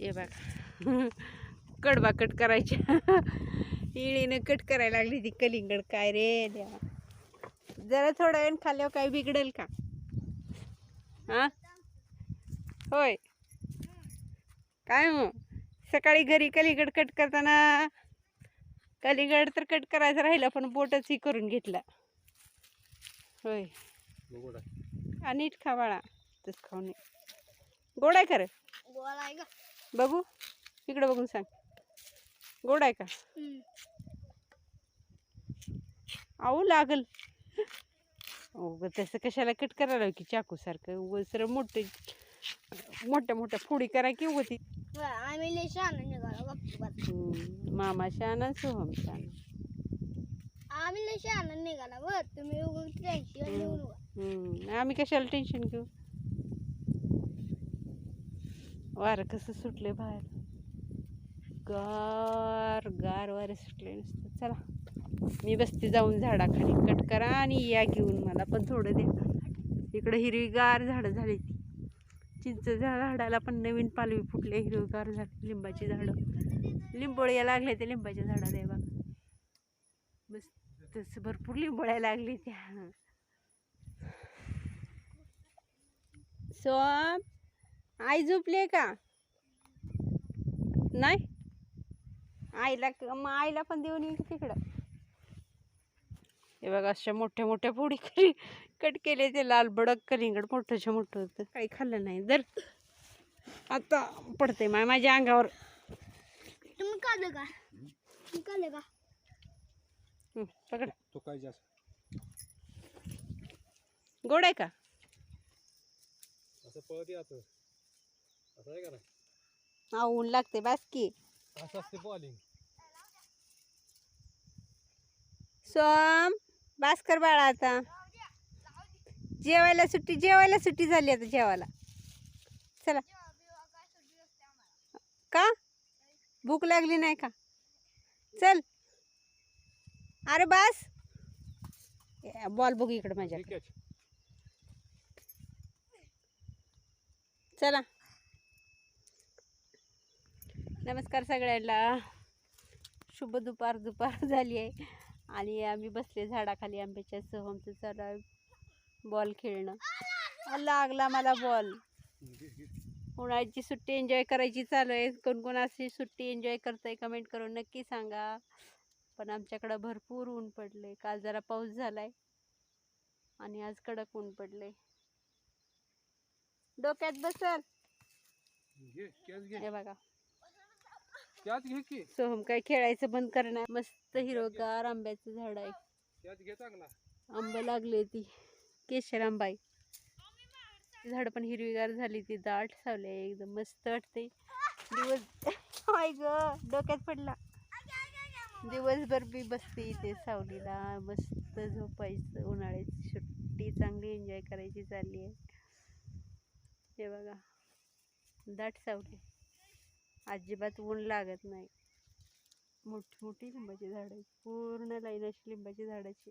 हे बघा. कडबा कट करायच्या. इळीनं कट करायला लागली ती कलिंगड. काय रे देवा. जरा थोडा वेळ खाल्ल्यावर काय बिघडेल का? हा? होय. काय मग सकाळी घरी कलिंगड कट करताना कलिंगड तर कट करायचं राहिलं पण बोटच ही करून घेतला. होय. आणि नीट खा बाळा. तस खाऊ नये. गोड आहे खरं. गोळा आहे का बघू. इकडं बघून सांग. गोड आहे का? आऊ लागल. तसं कशाला कट करायला की चाकू सारखं? उग सर मोठे मोठ्या मोठ्या फोडी करा की ती. बस हम्म, मामा शाना सोहम शाना. आम्ही लय निघाला बर. तुम्ही टेन्शन घेऊ हम्म, आम्ही कशाला टेन्शन घेऊ? वारं कसं सुटले बाहेर. गार गार वारे सुटले नुसतं. चला मी बसते जाऊन झाडाखाली. कट करा आणि या घेऊन मला पण थोडं द्या इकडं हिरवीगार झाडं झाली ती. चिंच झाडाला पण नवीन पालवी फुटले हिरवीगार झाली लिंबाची झाडं. लिंबोळ्या लागले ते लिंबाच्या झाडाला आहे बघा. बस तसं भरपूर लिंबोळ्या लागली त्या. सोम आई झोपली का? नाही? आईला मग आईला पण देऊन येईल तिकडं. हे बघा अशा मोठ्या मोठ्या पोळी करी कट केले ते लाल बडक कलिंगड मोठंच्या मोठं होतं. काही खाल्लं नाही. जर आता पडते माय माझ्या अंगावर. तुम्ही काढलं का? तुम्ही काढलं का? पकड. तो काय जास्त? गोड आहे का? असं पळत असं आहे का नाही हा ऊन लागते बास की असं असते बॉलिंग सोम बास कर बाळा आता जेवायला सुट्टी जेवायला सुट्टी झाली आता जेवायला चला का भूक लागली नाही का चल अरे बास बॉल बघू इकडे माझ्या चला नमस्कार सगळ्यांना. शुभ दुपार दुपार झाली आहे. आणि आम्ही बसले झाडाखाली आंब्याच्या सोहमचं चालू आहे बॉल खेळणं. लागला मला बॉल उन्हाळ्याची सुट्टी एन्जॉय करायची चालू आहे. कोण कोण अशी सुट्टी एन्जॉय करताय कमेंट करून नक्की सांगा. पण आमच्याकडं भरपूर ऊन पडले काल जरा पाऊस झालाय. आणि आज कडक ऊन पडले डोक्यात बसल. हे बघा. घे की. सोहम काय खेळायचं बंद करणार. मस्त हिरवगार आंब्याचं झाड आहे. कॅच घे चांगला. आंब लागले ती. केशर आंबा आहे ती झाडं पण हिरवीगार झाली ती. दाट सावली आहे एकदम. मस्त वाटते दिवस हाय ग डोक्यात पडला. दिवसभर मी बसते इथे सावलीला. मस्त झोपायचं उन्हाळ्याची सुट्टी चांगली एन्जॉय करायची चालली आहे. हे बघा. दाट सावली. अजिबात ऊन लागत नाही. मोठी मोठी लिंबाची झाडं पूर्ण लाईन अशी लिंबाची झाडाची.